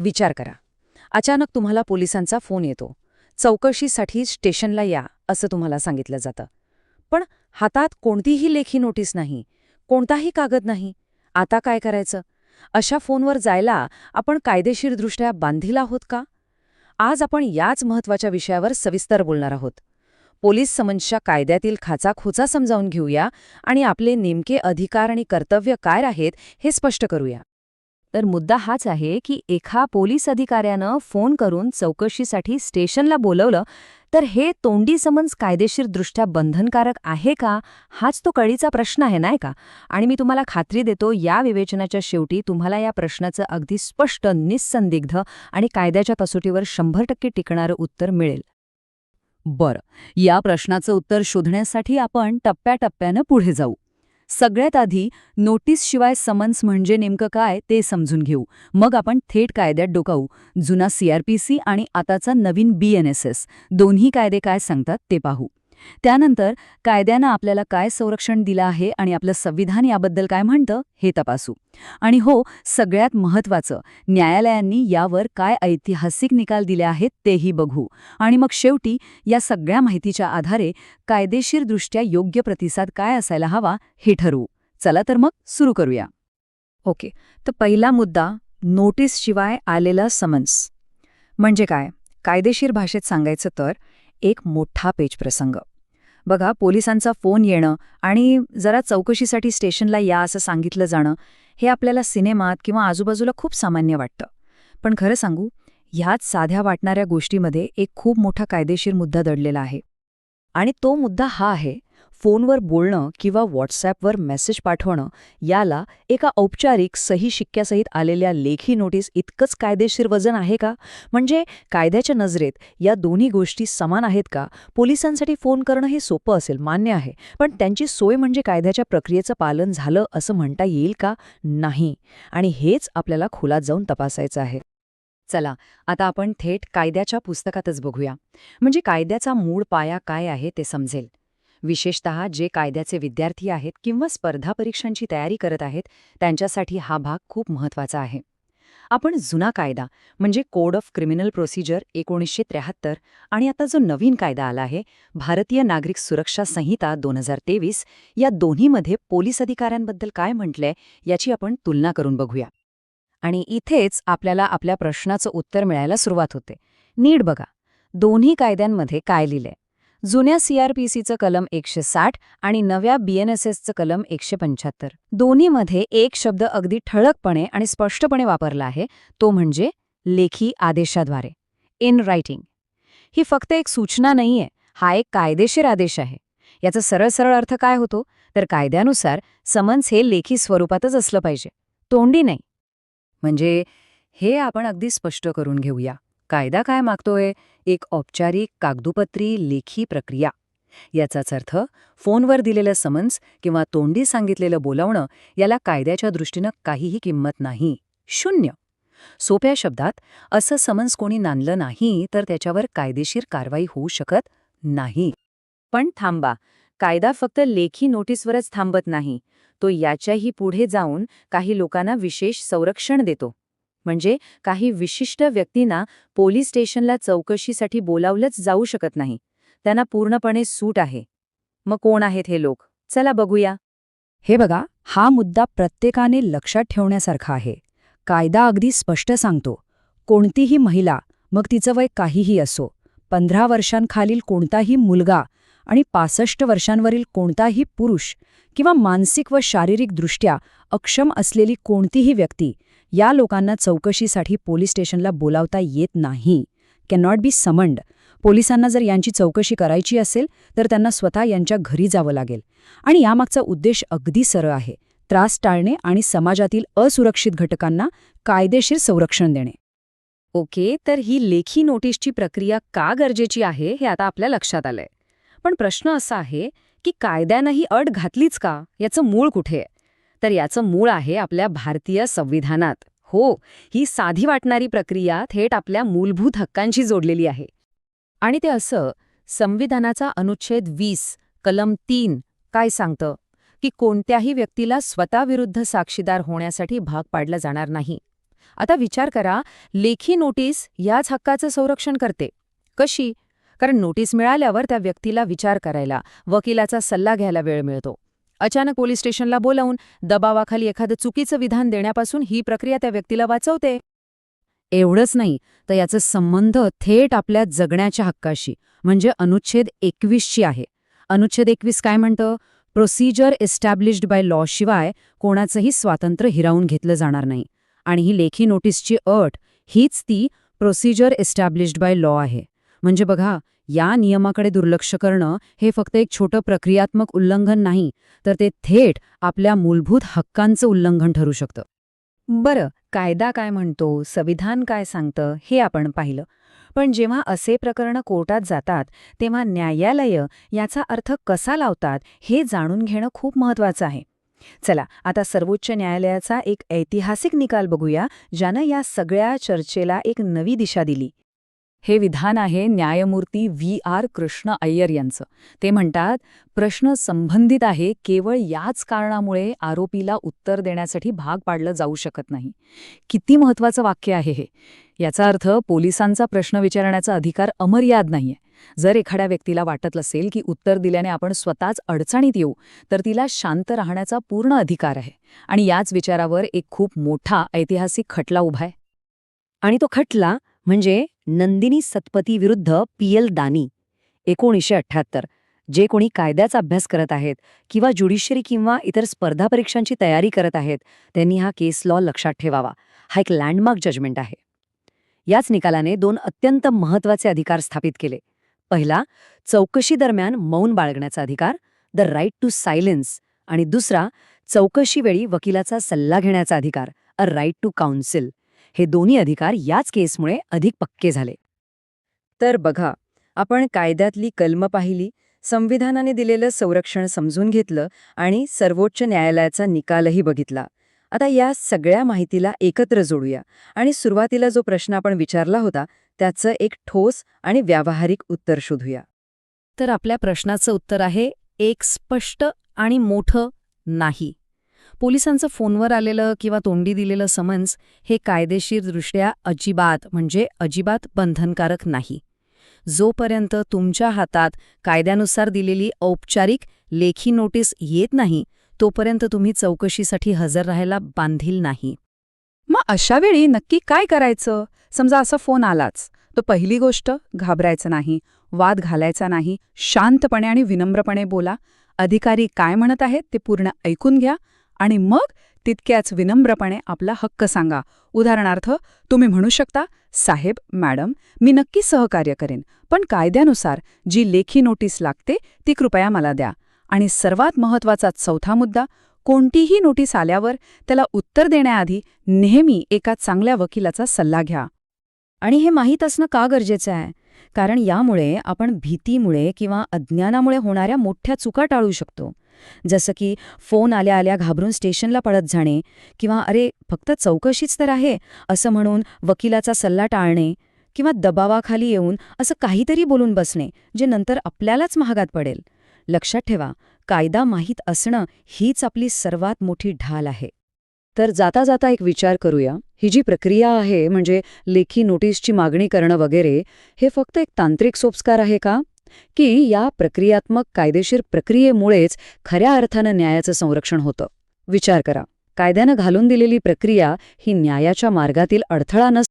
विचार करा. अचानक तुम्हाला पोलिसांचा फोन येतो. चौकशीसाठी स्टेशनला या असं तुम्हाला सांगितलं जातं. पण हातात कोणतीही लेखी नोटीस नाही कोणताही कागद नाही. आता काय करायचं? अशा फोनवर जायला आपण कायदेशीरदृष्ट्या बांधील आहोत का? आज आपण याच महत्त्वाच्या विषयावर सविस्तर बोलणार आहोत. पोलीस समन्सच्या कायद्यातील खाचाखोचा समजावून घेऊया आणि आपले नेमके अधिकार आणि कर्तव्य काय आहेत हे स्पष्ट करूया. तर मुद्दा हाच आहे की एका पोलीस अधिकाऱ्यानं फोन करून चौकशीसाठी स्टेशनला बोलवलं तर हे तोंडी समन्स कायदेशीरदृष्ट्या बंधनकारक आहे का? हाच तो कळीचा प्रश्न आहे नाही का? आणि मी तुम्हाला खात्री देतो या विवेचनाच्या शेवटी तुम्हाला या प्रश्नाचं अगदी स्पष्ट निस्संदिग्ध आणि कायद्याच्या कसोटीवर शंभर टक्के टिकणारं उत्तर मिळेल. बरं या प्रश्नाचं उत्तर शोधण्यासाठी आपण टप्प्याटप्प्यानं पुढे जाऊ. सगळ्यात आधी नोटीसशिवाय समन्स म्हणजे नेमकं काय ते समजून घेऊ. मग आपण थेट कायद्यात डोकावू. जुना सीआरपीसी आणि आताचा नवीन बीएनएसएस दोन्ही कायदे काय सांगतात ते पाहू. त्यानंतर कायद्यानं आपल्याला काय संरक्षण दिलं आहे आणि आपलं संविधान याबद्दल काय म्हणतं हे तपासू. आणि हो सगळ्यात महत्त्वाचं न्यायालयांनी यावर काय ऐतिहासिक निकाल दिले आहेत तेही बघू. आणि मग शेवटी या सगळ्या माहितीच्या आधारे कायदेशीरदृष्ट्या योग्य प्रतिसाद काय असायला हवा हे ठरवू. चला तर मग सुरू करूया. ओके तर पहिला मुद्दा नोटीसशिवाय आलेला समन्स. म्हणजे काय? कायदेशीर भाषेत सांगायचं तर एक मोठा पेच प्रसंग बघा पोलिसांचा फोन येणं आणि जरा चौकशीसाठी स्टेशनला या असं सांगितलं जाणं हे आपल्याला सिनेमात किंवा आजूबाजूला खूप सामान्य वाटतं. पण खरं सांगू ह्याच साध्या वाटणाऱ्या गोष्टीमध्ये एक खूप मोठा कायदेशीर मुद्दा दडलेला आहे. आणि तो मुद्दा हा आहे फोनवर बोलणं किंवा व्हॉट्सॲपवर मेसेज पाठवणं याला एका औपचारिक सही शिक्क्यासहित आलेल्या लेखी नोटीस इतकंच कायदेशीर वजन आहे का? म्हणजे कायद्याच्या नजरेत या दोन्ही गोष्टी समान आहेत का? पोलिसांसाठी फोन करणं हे सोपं असेल मान्य आहे. पण त्यांची सोय म्हणजे कायद्याच्या प्रक्रियेचं पालन झालं असं म्हणता येईल का? नाही. आणि हेच आपल्याला खोलात जाऊन तपासायचं आहे. चला आता आपण थेट कायद्याच्या पुस्तकातच बघूया. म्हणजे कायद्याचा मूळ पाया काय आहे ते समजेल. विशेषतः जे कायद्याचे विद्यार्थी आहेत किंवा स्पर्धा परीक्षांची तयारी करत आहेत त्यांच्यासाठी हा भाग खूप महत्त्वाचा आहे. आपण जुना कायदा म्हणजे कोड ऑफ क्रिमिनल प्रोसिजर एकोणीसशे त्र्याहत्तर आणि आता जो नवीन कायदा आला आहे भारतीय नागरिक सुरक्षा संहिता दोन हजार तेवीस या दोन्हीमध्ये पोलीस अधिकाऱ्यांबद्दल काय म्हटलंय याची आपण तुलना करून बघूया. आणि इथेच आपल्याला आपल्या प्रश्नाचं उत्तर मिळायला सुरुवात होते. नीट बघा. दोन्ही कायद्यांमध्ये काय लिहिलंय? जुन्या सीआरपीसीचं कलम एकशे साठ आणि नव्या बीएनएसएसचं कलम एकशे पंच्याहत्तर. दोन्हीमध्ये एक शब्द अगदी ठळकपणे आणि स्पष्टपणे वापरला आहे तो म्हणजे लेखी आदेशाद्वारे. In writing. ही फक्त एक सूचना नाहीये हा एक कायदेशीर आदेश आहे. याचा सरळ सरळ अर्थ काय होतो? तर कायद्यानुसार समन्स हे लेखी स्वरूपातच असलं पाहिजे. तोंडी नाही. म्हणजे हे आपण अगदी स्पष्ट करून घेऊया. कायदा काय मागतोय? एक औपचारिक कागदोपत्री लेखी प्रक्रिया. याचाच अर्थ फोनवर दिलेलं समन्स किंवा तोंडी सांगितलेलं बोलावणं याला कायद्याच्या दृष्टीनं काहीही किंमत नाही. शून्य. सोप्या शब्दात असं समन्स कोणी नांदलं नाही तर त्याच्यावर कायदेशीर कारवाई होऊ शकत नाही. पण थांबा कायदा फक्त लेखी नोटीसवरच थांबत नाही. तो याच्याही पुढे जाऊन काही लोकांना विशेष संरक्षण देतो. म्हणजे काही विशिष्ट व्यक्तींना पोलीस स्टेशनला चौकशीसाठी बोलावलंच जाऊ शकत नाही. त्यांना पूर्णपणे सूट आहे. मग कोण आहेत हे लोक? चला बघूया. हे बघा हा मुद्दा प्रत्येकाने लक्षात ठेवण्यासारखा आहे. कायदा अगदी स्पष्ट सांगतो. कोणतीही महिला मग तिचं वय काहीही असो पंधरा वर्षांखालील कोणताही मुलगा आणि पासष्ट वर्षांवरील कोणताही पुरुष किंवा मानसिक व शारीरिकदृष्ट्या अक्षम असलेली कोणतीही व्यक्ती या लोकांना चौकशीसाठी पोलीस स्टेशनला बोलावता येत नाही. कॅन नॉट बी समंड पोलिसांना जर यांची चौकशी करायची असेल तर त्यांना स्वतः यांच्या घरी जावं लागेल. आणि यामागचा उद्देश अगदी सरळ आहे. त्रास टाळणे आणि समाजातील असुरक्षित घटकांना कायदेशीर संरक्षण देणे. ओके तर ही लेखी नोटीसची प्रक्रिया का गरजेची आहे हे आता आपल्या लक्षात आलंय. पण प्रश्न असा आहे की कायद्यानं ही अट घातलीच का? याचं मूळ कुठे? आहे तर याचं मूळ आहे आपल्या भारतीय संविधानात. हो ही साधी वाटणारी प्रक्रिया थेट आपल्या मूलभूत हक्कांशी जोडलेली आहे. आणि ते असं संविधानाचा अनुच्छेद वीस कलम तीन काय सांगतं? की कोणत्याही व्यक्तीला स्वतःविरुद्ध साक्षीदार होण्यासाठी भाग पाडला जाणार नाही. आता विचार करा लेखी नोटीस याच हक्काचं संरक्षण करते. कशी? कारण नोटीस मिळाल्यावर त्या व्यक्तीला विचार करायला वकिलाचा सल्ला घ्यायला वेळ मिळतो. अचानक पोलीस स्टेशनला बोलावून दबावाखाली एखादं चुकीचं विधान देण्यापासून ही प्रक्रिया त्या व्यक्तीला वाचवते. एवढंच नाही तर याचा संबंध थेट आपल्या जगण्याच्या हक्काशी म्हणजे अनुच्छेद एकवीसशी आहे. अनुच्छेद एकवीस काय म्हणतं? प्रोसिजर एस्टॅब्लिश्ड बाय लॉ शिवाय कोणाचंही स्वातंत्र्य हिरावून घेतलं जाणार नाही. आणि ही लेखी नोटीसची अट हीच ती प्रोसिजर एस्टॅब्लिश्ड बाय लॉ आहे. म्हणजे बघा या नियमाकडे दुर्लक्ष करणं हे फक्त एक छोटं प्रक्रियात्मक उल्लंघन नाही तर ते थेट आपल्या मूलभूत हक्कांचं उल्लंघन ठरू शकतं. बरं कायदा काय म्हणतो संविधान काय सांगतं हे आपण पाहिलं. पण जेव्हा असे प्रकरणं कोर्टात जातात तेव्हा न्यायालय याचा अर्थ कसा लावतात हे जाणून घेणं खूप महत्वाचं आहे. चला आता सर्वोच्च न्यायालयाचा एक ऐतिहासिक निकाल बघूया ज्यानं या सगळ्या चर्चेला एक नवी दिशा दिली. हे विधान आहे न्यायमूर्ती व्ही आर कृष्ण अय्यर यांचं. ते म्हणतात प्रश्न संबंधित आहे केवळ याच कारणामुळे आरोपीला उत्तर देण्यासाठी भाग पाडलं जाऊ शकत नाही. किती महत्वाचं वाक्य आहे हे. याचा अर्थ पोलिसांचा प्रश्न विचारण्याचा अधिकार अमर्याद नाहीये. जर एखाद्या व्यक्तीला वाटत असेल की उत्तर दिल्याने आपण स्वतःच अडचणीत येऊ तर तिला शांत राहण्याचा पूर्ण अधिकार आहे. आणि याच विचारावर एक खूप मोठा ऐतिहासिक खटला उभा आहे. आणि तो खटला म्हणजे नंदिनी सतपती विरुद्ध पी एल दानी एकोणीसशे अठ्ठ्याहत्तर जे कोणी कायद्याचा अभ्यास करत आहेत किंवा ज्युडिशरी किंवा इतर स्पर्धा परीक्षांची तयारी करत आहेत त्यांनी हा केस लॉ लक्षात ठेवावा. हा एक लँडमार्क जजमेंट आहे. याच निकालाने दोन अत्यंत महत्त्वाचे अधिकार स्थापित केले. पहिला चौकशी दरम्यान मौन बाळगण्याचा अधिकार द राईट टू सायलेन्स आणि दुसरा चौकशीवेळी वकिलाचा सल्ला घेण्याचा अधिकार अ राईट टू काउन्सिल. हे दोन्ही अधिकार याच केसमुळे अधिक पक्के झाले. तर बघा आपण कायद्यातली कलम पाहिली संविधानाने दिलेलं संरक्षण समजून घेतलं आणि सर्वोच्च न्यायालयाचा निकालही बघितला. आता या सगळ्या माहितीला एकत्र जोडूया आणि सुरुवातीला जो प्रश्न आपण विचारला होता त्याचं एक ठोस आणि व्यावहारिक उत्तर शोधूया. तर आपल्या प्रश्नाचं उत्तर आहे एक स्पष्ट आणि मोठं नाही. पोलिसांचं फोनवर आलेलं किंवा तोंडी दिलेलं समन्स हे कायदेशीरदृष्ट्या अजिबात म्हणजे अजिबात बंधनकारक नाही. जोपर्यंत तुमच्या हातात कायद्यानुसार दिलेली औपचारिक लेखी नोटीस येत नाही तोपर्यंत तुम्ही चौकशीसाठी हजर राहायला बांधील नाही. मग अशा वेळी नक्की काय करायचं? समजा असा फोन आलाच तो पहिली गोष्ट घाबरायचं नाही वाद घालायचा नाही शांतपणे आणि विनम्रपणे बोला. अधिकारी काय म्हणत आहेत ते पूर्ण ऐकून घ्या आणि मग तितक्याच विनम्रपणे आपला हक्क सांगा. उदाहरणार्थ तुम्ही म्हणू शकता साहेब मॅडम मी नक्की सहकार्य करेन पण कायद्यानुसार जी लेखी नोटीस लागते ती कृपया मला द्या. आणि सर्वात महत्त्वाचा चौथा मुद्दा कोणतीही नोटीस आल्यावर त्याला उत्तर देण्याआधी नेहमी एका चांगल्या वकिलाचा सल्ला घ्या. आणि हे माहीत असणं का गरजेचं आहे? कारण यामुळे आपण भीतीमुळे किंवा अज्ञानामुळे होणाऱ्या मोठ्या चुका टाळू शकतो. जसं की फोन आल्या आल्या घाबरून स्टेशनला पळत जाणे किंवा अरे फक्त चौकशीच तर आहे असं म्हणून वकिलाचा सल्ला टाळणे किंवा दबावाखाली येऊन असं काहीतरी बोलून बसणे जे नंतर आपल्यालाच महागात पडेल. लक्षात ठेवा कायदा माहीत असणं हीच आपली सर्वात मोठी ढाल आहे. तर जाता जाता एक विचार करूया. ही जी प्रक्रिया आहे म्हणजे लेखी नोटीसची मागणी करणं वगैरे हे फक्त एक तांत्रिक सोपस्कार आहे का? की या प्रक्रियात्मक कायदेशीर प्रक्रियेमुळेच खऱ्या अर्थानं न्यायाचं संरक्षण होतं. विचार करा. कायद्यानं घालून दिलेली प्रक्रिया ही न्यायाच्या मार्गातील अडथळा नसते